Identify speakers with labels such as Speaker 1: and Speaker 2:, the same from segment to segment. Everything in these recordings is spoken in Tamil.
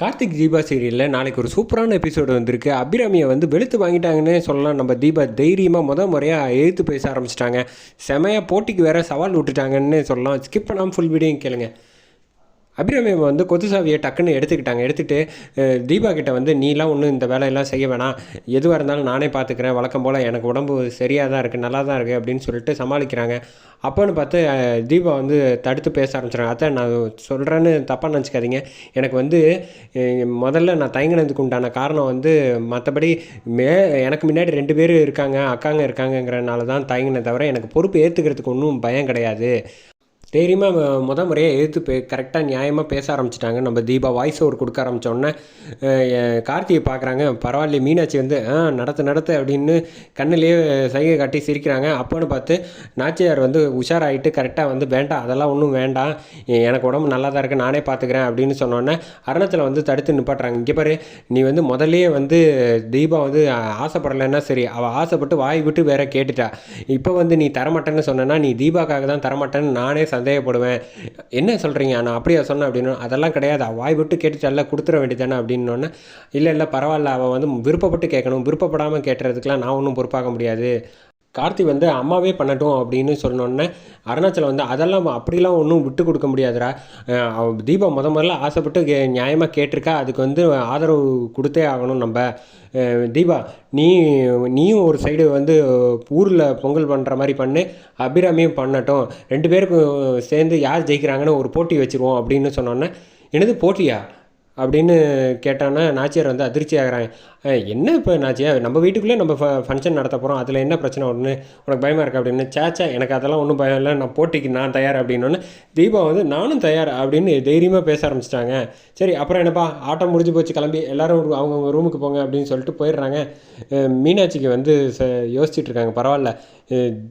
Speaker 1: கார்த்திக் தீபா சீரியலில் நாளைக்கு ஒரு சூப்பரான எபிசோடு வந்திருக்கு. அபிராமியை வந்து வெளுத்து வாங்கிட்டாங்கன்னே சொல்லலாம். நம்ம தீபா தைரியமாக முத முறையாக எழுத்து பேச ஆரம்பிச்சிட்டாங்க. செமையாக போட்டிக்கு வேற சவால் விட்டுட்டாங்கன்னு சொல்லலாம். ஸ்கிப் பண்ணாமல் ஃபுல் வீடியோ கேளுங்க. அபிராமி வந்து கொத்து சாவியை டக்குன்னு எடுத்துக்கிட்டாங்க. எடுத்துகிட்டு தீபா கிட்ட வந்து நீலாம் ஒன்றும் இந்த வேலையெல்லாம் செய்ய வேணாம். எதுவாக இருந்தாலும் நானே பார்த்துக்கிறேன் வழக்கம் போல் எனக்கு உடம்பு சரியாக தான் இருக்குது நல்லா தான் இருக்குது அப்படின்னு சொல்லிட்டு சமாளிக்கிறாங்க. அப்போன்னு பார்த்து தீபா வந்து தடுத்து பேச ஆரம்பிச்சிடுறாங்க. அதான் நான் சொல்கிறேன்னு தப்பாக நினச்சிக்காதீங்க. எனக்கு வந்து முதல்ல நான் தயங்கினதுக்கு உண்டான காரணம் வந்து மற்றபடி மே எனக்கு முன்னாடி ரெண்டு பேர் இருக்காங்க அக்காங்க இருக்காங்கங்கிறனால தான் தயங்கினே தவிர எனக்கு பொறுப்பு ஏற்றுக்கிறதுக்கு ஒன்றும் பயம் கிடையாது. தைரியமாக முத முறையாக எழுத்து பே கரெக்டாக நியாயமாக பேச ஆரம்பிச்சிட்டாங்க. நம்ம தீபா வாய்ஸ் ஓவர் கொடுக்க ஆரம்பித்தோடனே கார்த்தியை பார்க்குறாங்க. பரவாயில்ல மீனாட்சி வந்து ஆ நடத்து நடத்து அப்படின்னு கண்ணிலேயே சைகை காட்டி சிரிக்கிறாங்க. அப்போன்னு பார்த்து நாச்சியார் வந்து உஷாராயிட்டு கரெக்டாக வந்து வேண்டாம் அதெல்லாம் ஒன்றும் வேண்டாம். எனக்கு உடம்பு நல்லா தான் இருக்குது நானே பார்த்துக்கிறேன் அப்படின்னு சொன்னோன்னே அருணத்தில் வந்து தடுத்து நிப்பாட்டுறாங்க. இங்கே பாரு நீ வந்து முதல்லயே வந்து தீபா வந்து ஆசைப்படலைன்னா சரி அவள் ஆசைப்பட்டு வாய் விட்டு வேற கேட்டுட்டா. இப்போ வந்து நீ தரமாட்டேன்னு சொன்னேன்னா நீ தீபாக்காக தான் தரமாட்டேன்னு நானே சந்தேகப்படுவேன். என்ன சொல்கிறீங்க நான் அப்படியே சொன்னேன். அப்படின்னு அதெல்லாம் கிடையாது. அவள் வாய் விட்டு கேட்டுட்டால கொடுத்துட வேண்டியதானே அப்படின்னோடனே இல்லை இல்லை பரவாயில்ல. அவள் வந்து விருப்பப்பட்டு கேட்கணும். விருப்பப்படாமல் கேட்டுறதுக்கெலாம் நான் ஒன்றும் பொறுப்பாக முடியாது. கார்த்தி வந்து அம்மாவே பண்ணட்டும் அப்படின்னு சொன்னோன்னே அருணாச்சலம் வந்து அதெல்லாம் அப்படிலாம் ஒன்றும் விட்டு கொடுக்க முடியாதுடா. தீபா முத முதல்ல ஆசைப்பட்டு கே நியாயமாக கேட்டிருக்கா. அதுக்கு வந்து ஆதரவு கொடுத்தே ஆகணும் நம்ம. தீபா நீ நீயும் ஒரு சைடு வந்து ஊரில் பொங்கல் பண்ணுற மாதிரி பண்ணு. அபிராமியும் பண்ணட்டும். ரெண்டு பேருக்கும் சேர்ந்து யார் ஜெயிக்கிறாங்கன்னு ஒரு போட்டி வச்சுருவோம் அப்படின்னு சொன்னோன்னே என்னது போட்டியா? அப்படின்னு கேட்டான்னா நாச்சியார் வந்து அதிர்ச்சி ஆகிறாங்க. என்ன இப்போ நாச்சியார் நம்ம வீட்டுக்குள்ளே நம்ம ஃப ஃபங்க்ஷன் நடத்த போகிறோம் அதில் என்ன பிரச்சனை ஒன்று உனக்கு பயமாக இருக்கா? அப்படின்னு. சேச்சா எனக்கு அதெல்லாம் ஒன்றும் பயம் இல்லை. நான் போட்டிக்கு நான் தயார் அப்படின்னோடனே தீபா வந்து நானும் தயார் அப்படின்னு தைரியமாக பேச ஆரம்பிச்சிட்டாங்க. சரி அப்புறம் என்னப்பா? ஆட்டம் முடிஞ்சு போச்சு. கிளம்பி எல்லோரும் அவங்கவுங்க ரூமுக்கு போங்க அப்படின்னு சொல்லிட்டு போயிடுறாங்க. மீனாட்சிக்கு வந்து ச யோசிச்சுட்டு இருக்காங்க. பரவாயில்ல.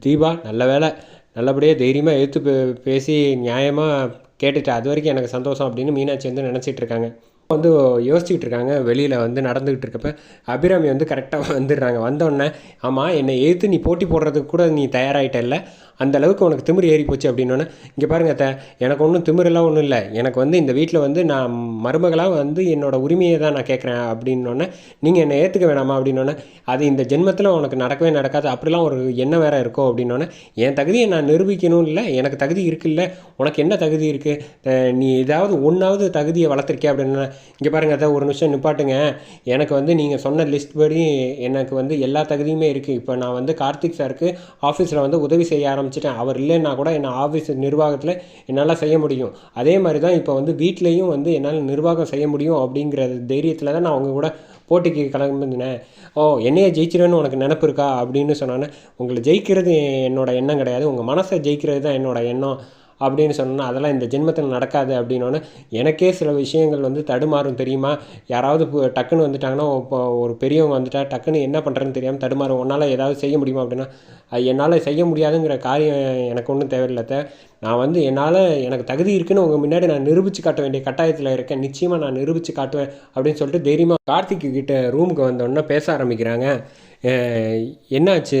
Speaker 1: தீபா நல்ல வேலை. நல்லபடியாக தைரியமாக எடுத்து பே- பேசி நியாயமாக கேட்டுட்டு. அது வரைக்கும் எனக்கு சந்தோஷம் அப்படின்னு மீனாட்சி வந்து நினச்சிட்டு இருக்காங்க. வந்து யோசிச்சுட்டு இருக்காங்க வெளியில் வந்து நடந்துக்கிட்டு இருக்கப்ப அபிராமி வந்து கரெக்டாக வந்துடுறாங்க. வந்தோடனே ஆமாம் என்னை எதிர்த்து நீ போட்டி போடுறதுக்கு கூட நீ தயாராகிட்டல்ல அந்த அளவுக்கு உனக்கு திமிரு ஏறி போச்சு அப்படின்னோடனே இங்கே பாருங்க த எனக்கு ஒன்றும் திமிரெல்லாம் ஒன்றும் இல்லை. எனக்கு வந்து இந்த வீட்டில் வந்து நான் மருமகளாக வந்து என்னோடய உரிமையை தான் நான் கேட்குறேன் அப்படின்னோடனே நீங்கள் என்னை ஏற்றுக்க வேணாமா? அப்படின்னோடனே அது இந்த ஜென்மத்தில் உனக்கு நடக்கவே நடக்காது. அப்படிலாம் ஒரு எண்ணம் வேறு இருக்கோ? அப்படின்னோடனே என் தகுதியை நான் நிரூபிக்கணும் இல்லை. எனக்கு தகுதி இருக்குல்ல. உனக்கு என்ன தகுதி இருக்குது நீ ஏதாவது ஒன்றாவது தகுதியை வளர்த்துருக்கே அப்படின்னா இங்கே பாருங்க அதான் ஒரு நிமிஷம் நிப்பாட்டுங்க. எனக்கு வந்து நீங்கள் சொன்ன லிஸ்ட் படி எனக்கு வந்து எல்லா தகுதியுமே இருக்குது இப்போ நான் வந்து கார்த்திக் சாருக்கு ஆஃபீஸில் வந்து உதவி செய்ய ஆரம்பிச்சிட்டேன். அவர் இல்லைன்னா கூட என்ன ஆஃபீஸ் நிர்வாகத்தில் என்னால் செய்ய முடியும். அதே மாதிரி தான் இப்போ வந்து வீட்லேயும் வந்து என்னால் நிர்வாகம் செய்ய முடியும் அப்படிங்கிற தைரியத்தில் தான் நான் அவங்க கூட போட்டிக்கு கிளம்பினேன். ஓ என்னையே ஜெயிச்சிருவேன்னு உனக்கு நினப்பு இருக்கா? அப்படின்னு சொன்னானே உங்களை ஜெயிக்கிறது என்னோட எண்ணம் கிடையாது. உங்கள் மனசை ஜெயிக்கிறது தான் என்னோட எண்ணம். அப்படின்னு சொன்னா அதெல்லாம் இந்த ஜென்மத்தில் நடக்காது அப்படின்னோடனே எனக்கே சில விஷயங்கள் வந்து தடுமாறும் தெரியுமா? யாராவது டக்குன்னு வந்துட்டாங்கன்னா இப்போ ஒரு பெரியவங்க வந்துட்டா டக்குன்னு என்ன பண்ணுறதுன்னு தெரியாமல் தடுமாறும். உன்னால் ஏதாவது செய்ய முடியுமா? அப்படின்னா அது என்னால் செய்ய முடியாதுங்கிற காரியம் எனக்கு ஒன்றும் தேவையில்லை நான் வந்து என்னால் எனக்கு தகுதி இருக்குன்னு உங்கள் முன்னாடி நான் நிரூபித்து காட்ட வேண்டிய கட்டாயத்தில் இருக்கேன். நிச்சயமாக நான் நிரூபித்து காட்டுவேன் அப்படின்னு சொல்லிட்டு தைரியமாக கார்த்திக் கிட்ட ரூமுக்கு வந்தோடனே பேச ஆரம்பிக்கிறாங்க. என்னாச்சு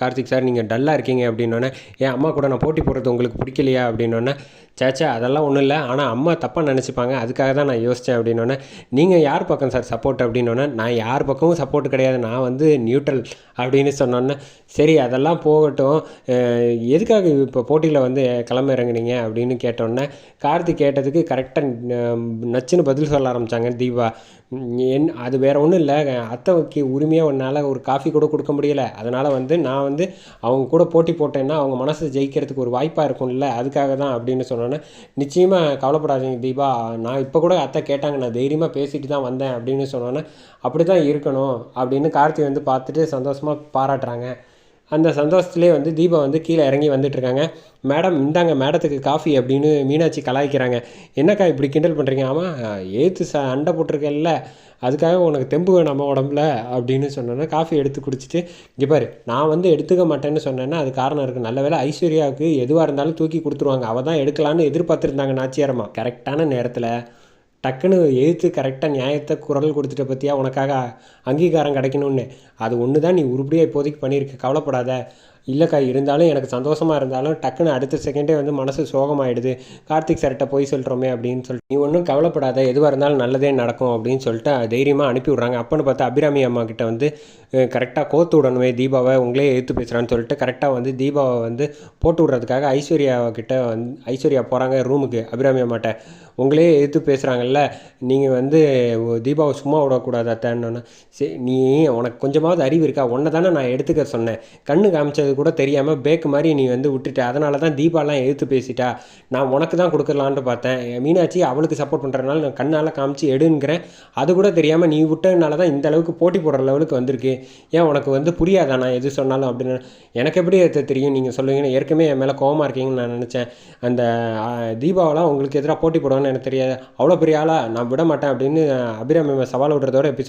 Speaker 1: கார்த்திக் சார்? நீங்கள் டல்லாக இருக்கீங்க அப்படின்னோடனே என் அம்மா கூட நான் போட்டி போடுறது உங்களுக்கு பிடிக்கலையா? அப்படின்னோடனே சேச்சா அதெல்லாம் ஒன்றும் இல்லை. ஆனால் அம்மா தப்பாக நினச்சிப்பாங்க. அதுக்காக தான் நான் யோசித்தேன் அப்படின்னோடனே நீங்கள் யார் பக்கம் சார் சப்போர்ட் அப்படின்னோடனே நான் யார் பக்கமும் சப்போர்ட் கிடையாது. நான் வந்து நியூட்ரல் அப்படின்னு சொன்னோன்னே சரி அதெல்லாம் போகட்டும். எதுக்காக இப்போ போட்டியில் வந்து கிளம்ப இறங்குனீங்க? அப்படின்னு கேட்டோன்னே கார்த்திக் கேட்டதுக்கு கரெக்டாக நச்சுன்னு பதில் சொல்ல ஆரம்பித்தாங்க தீபா. என் அது வேற ஒன்றும் இல்லை. அத்தைக்கு உரிமையாக உன்னால் ஒரு காஃபி கூட கொடுக்க முடியல. அதனால் வந்து நான் வந்து அவங்க கூட போட்டி போட்டேன்னா அவங்க மனசை ஜெயிக்கிறதுக்கு ஒரு வாய்ப்பாக இருக்கும்ல. அதுக்காக தான் அப்படின்னு சொன்னோன்னே நிச்சயமாக கவலைப்படாதீங்க தீபா. நான் இப்போ கூட அத்தை கேட்டாங்க நான் தைரியமாக பேசிட்டு தான் வந்தேன் அப்படின்னு சொன்னோன்னே அப்படி தான் இருக்கணும் அப்படின்னு கார்த்தி வந்து பார்த்துட்டு சந்தோஷமாக பாராட்டுறாங்க. அந்த சந்தோஷத்துலேயே வந்து தீபா வந்து கீழே இறங்கி வந்துட்டுருக்காங்க. மேடம் இந்தாங்க மேடத்துக்கு காஃபி அப்படின்னு மீனாட்சி கலாய்க்கிறாங்க. என்னக்கா இப்படி கிண்டல் பண்ணுறீங்க ஆமாம் ஏத்து ச அண்டை போட்டிருக்கேல்ல அதுக்காக உனக்கு தெம்பு வேணாமா உடம்புல? அப்படின்னு சொன்னோன்னே காஃபி எடுத்து குடிச்சிட்டு இங்கே பாரு நான் வந்து எடுத்துக்க மாட்டேன்னு சொன்னேன்னா அது காரணம் இருக்குது நல்ல வேலை ஐஸ்வர்யாவுக்கு எதுவாக இருந்தாலும் தூக்கி கொடுத்துருவாங்க. அவள் தான் எடுக்கலான்னு எதிர்பார்த்துருந்தாங்க நாச்சியாரம்மா. கரெக்டான நேரத்தில். டக்குன்னு எழுத்து கரெக்டாக நியாயத்தை குரல் கொடுத்துட்ட பற்றியா உனக்காக அங்கீகாரம் கிடைக்கணும்னு. அது ஒன்று தான் நீ உருப்படியாக இப்போதைக்கு பண்ணியிருக்க கவலைப்படாத. இல்லைக்கா இருந்தாலும் எனக்கு சந்தோஷமாக இருந்தாலும் டக்குன்னு அடுத்த செகண்டே வந்து மனசு சோகமாயிடுது. கார்த்திக் சார்கிட்ட போய் சொல்கிறோமே அப்படின்னு சொல்லிட்டு. நீ ஒன்றும் கவலைப்படாத. எதுவாக இருந்தாலும் நல்லதே நடக்கும் அப்படின்னு சொல்லிட்டு தைரியமாக அனுப்பி விட்றாங்க அப்போன்னு பார்த்தா அபிராமி அம்மா கிட்ட வந்து கரெக்டாக கோத்து விடணுமே தீபாவை உங்களே எடுத்து பேசுகிறான்னு சொல்லிட்டு கரெக்டாக வந்து தீபாவை வந்து போட்டு விட்றதுக்காக ஐஸ்வர்யா கிட்ட வந்து ஐஸ்வர்யா போகிறாங்க ரூமுக்கு அபிராமி அம்மாட்ட உங்களே எடுத்து பேசுகிறாங்கல்ல நீங்கள் வந்து தீபாவை சும்மா விடக்கூடாது அத்தன்னு சரி நீ உனக்கு கொஞ்சமாவது அறிவு இருக்கா? உன்னை தானே நான் எடுத்துக்க சொன்னேன். கண்ணு காமிச்சது கூட தெரியாமல் பேக் மாதிரி நீ வந்து விட்டுட்ட. அதனால தான் தீபாலாம் எடுத்து பேசிட்டா. நான் உனக்கு தான் கொடுக்கலான்ட்டு பார்த்தேன். மீனாட்சி அவளுக்கு சப்போர்ட் பண்ணுறதுனால நான் கண்ணால் காமிச்சு எடுங்கிறேன். அது கூட தெரியாமல் நீ விட்டதுனால தான் இந்த அளவுக்கு போட்டி போடுற லெவலுக்கு வந்திருக்கு. ஏன் உனக்கு வந்து புரியாதா நான் எது சொன்னாலும் அப்படின்னு? எனக்கு எப்படி எது தெரியும்? நீங்கள் சொல்லுவீங்கன்னு ஏற்கனவே என் மேலே கோவமாக இருக்கீங்கன்னு நான் நினச்சேன். அந்த தீபாவெலாம் உங்களுக்கு எதிராக போட்டி போடுவான்னு எனக்கு தெரியாது. அவ்வளோ பெரிய ஆளா நான் விட மாட்டேன் அப்படின்னு அபிராமி சவால் விடுறதோட எபிசோட்